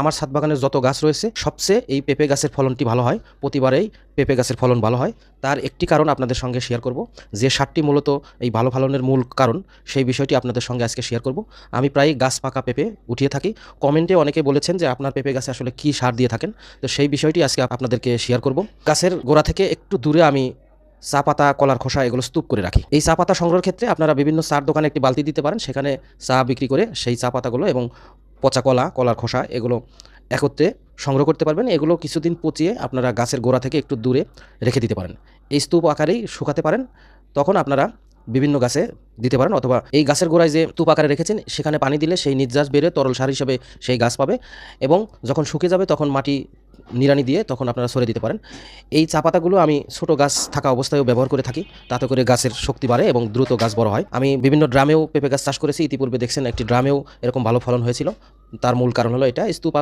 আমার ছাদ বাগানের যত গাছ রয়েছে, সবচেয়ে এই পেঁপে গাছের ফলনটি ভালো হয়। প্রতিবারেই পেঁপে গাছের ফলন ভালো হয়। তার একটি কারণ আপনাদের সঙ্গে শেয়ার করব। যে সারটি মূলত এই ভালো ফলনের মূল কারণ, সেই বিষয়টি আপনাদের সঙ্গে আজকে শেয়ার করব। আমি প্রায় গাছ পাকা পেঁপে উঠিয়ে থাকি। কমেন্টে অনেকে বলেছেন যে আপনার পেঁপে গাছে আসলে কী সার দিয়ে থাকেন। তো সেই বিষয়টি আজকে আপনাদেরকে শেয়ার করব। গাছের গোড়া থেকে একটু দূরে আমি চা পাতা, কলার খোসা এগুলো স্তূপ করে রাখি। এই চা পাতা সংগ্রহের ক্ষেত্রে আপনারা বিভিন্ন চার দোকানে একটি বালতি দিতে পারেন। সেখানে চা বিক্রি করে সেই চা পাতাগুলো এবং পচা কলা, কলার খোসা, এগুলো একত্রে সংগ্রহ করতে পারবেন। এগুলো কিছুদিন পচিয়ে আপনারা গাছের গোড়া থেকে একটু দূরে রেখে দিতে পারেন। এই স্তূপ আকারেই শুকাতে পারেন। তখন আপনারা বিভিন্ন গাছে দিতে পারেন অথবা এই গাছের গোড়ায় যে তুপ আকারে রেখেছেন, সেখানে পানি দিলে সেই নির্যাস বেড়ে তরল সার হিসেবে সেই গাছ পাবে এবং যখন শুকিয়ে যাবে তখন মাটি নিড়ানি দিয়ে তখন আপনারা সরে দিতে পারেন। এই চা পাতাগুলো আমি ছোট গাছ থাকা অবস্থায়ও ব্যবহার করে থাকি, তাতে করে গাছের শক্তি বাড়ে এবং দ্রুত গাছ বড় হয়। আমি বিভিন্ন ড্রামেও পেঁপে গাছ চাষ করেছি, ইতিপূর্বে দেখছেন একটি ড্রামেও এরকম ভালো ফলন হয়েছিল। তার মূল কারণ হলো এটা, স্তূপ